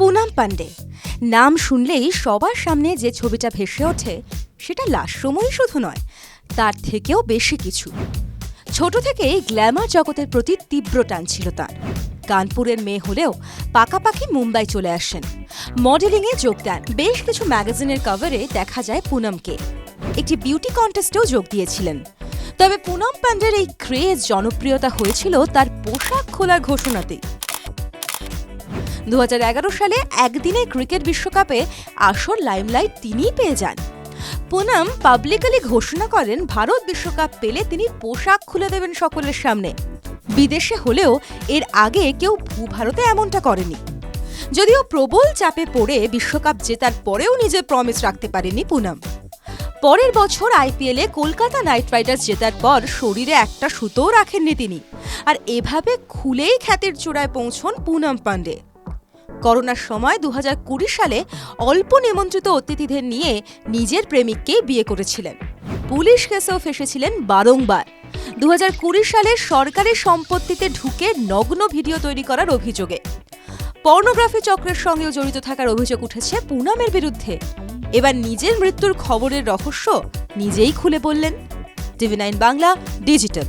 পুনাম পান্ডে নাম শুনলেই সবার সামনে যে ছবিটা ভেসে ওঠে, সেটা লাস্যময়ী শুধু নয়, তার থেকেও বেশি কিছু। ছোট থেকেই গ্ল্যামার জগতের প্রতি তীব্র টান ছিল তার। কানপুরের মেয়ে হলেও পাকাপাকি মুম্বাই চলে আসেন। মডেলিংয়ে যোগ দেন। বেশ কিছু ম্যাগাজিনের কভারে দেখা যায় পুনমকে। একটি বিউটি কন্টেস্টেও যোগ দিয়েছিলেন। তবে পুনম পান্ডের এই ক্রেজ জনপ্রিয়তা হয়েছিল তার পোশাক খোলার ঘোষণাতেই। দু হাজার এগারো সালে একদিনে ক্রিকেট বিশ্বকাপে আসল লাইমলাইট তিনিই পেয়ে যান। পুনম পাবলিকালি ঘোষণা করেন, ভারত বিশ্বকাপ পেলে তিনি পোশাক খুলে দেবেন সকলের সামনে। বিদেশে হলেও এর আগে কেউ ভূভারতে এমনটা করেনি। যদিও প্রবল চাপে পড়ে বিশ্বকাপ জেতার পরেও নিজের প্রমিস রাখতে পারেনি পুনম। পরের বছর আইপিএলে কলকাতা নাইট রাইডার্স জেতার পর শরীরে একটা সুতোও রাখেননি তিনি। আর এভাবে খুলেই খ্যাতির চূড়ায় পৌঁছন পুনম পান্ডে। করোনার সময় দু হাজার কুড়ি সালে অল্প নিমন্ত্রিত অতিথিদের নিয়ে নিজের প্রেমিককে বিয়ে করেছিলেন। পুলিশ কেসেও ফেসেছিলেন বারংবার। দু হাজার কুড়ি সালে সরকারি সম্পত্তিতে ঢুকে নগ্ন ভিডিও তৈরি করার অভিযোগে। পর্নোগ্রাফি চক্রের সঙ্গেও জড়িত থাকার অভিযোগ উঠেছে পুনামের বিরুদ্ধে। এবার নিজের মৃত্যুর খবরের রহস্য নিজেই খুলে বললেন। TV nine Bangla digital.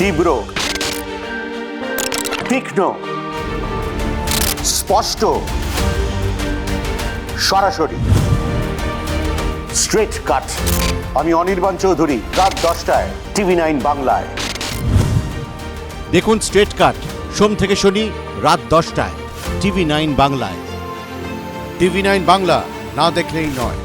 তীব্র, তীক্ষ্ণ, স্পষ্ট, সরাসরি। স্ট্রেট কাট আমি অনির্বাণ চৌধুরী, রাত দশটায়, টিভি নাইন বাংলায়। দেখুন স্ট্রেট কাট সোম থেকে শনি, রাত দশটায়, টিভি নাইন বাংলায়। টিভি নাইন বাংলা, না দেখলেই নয়।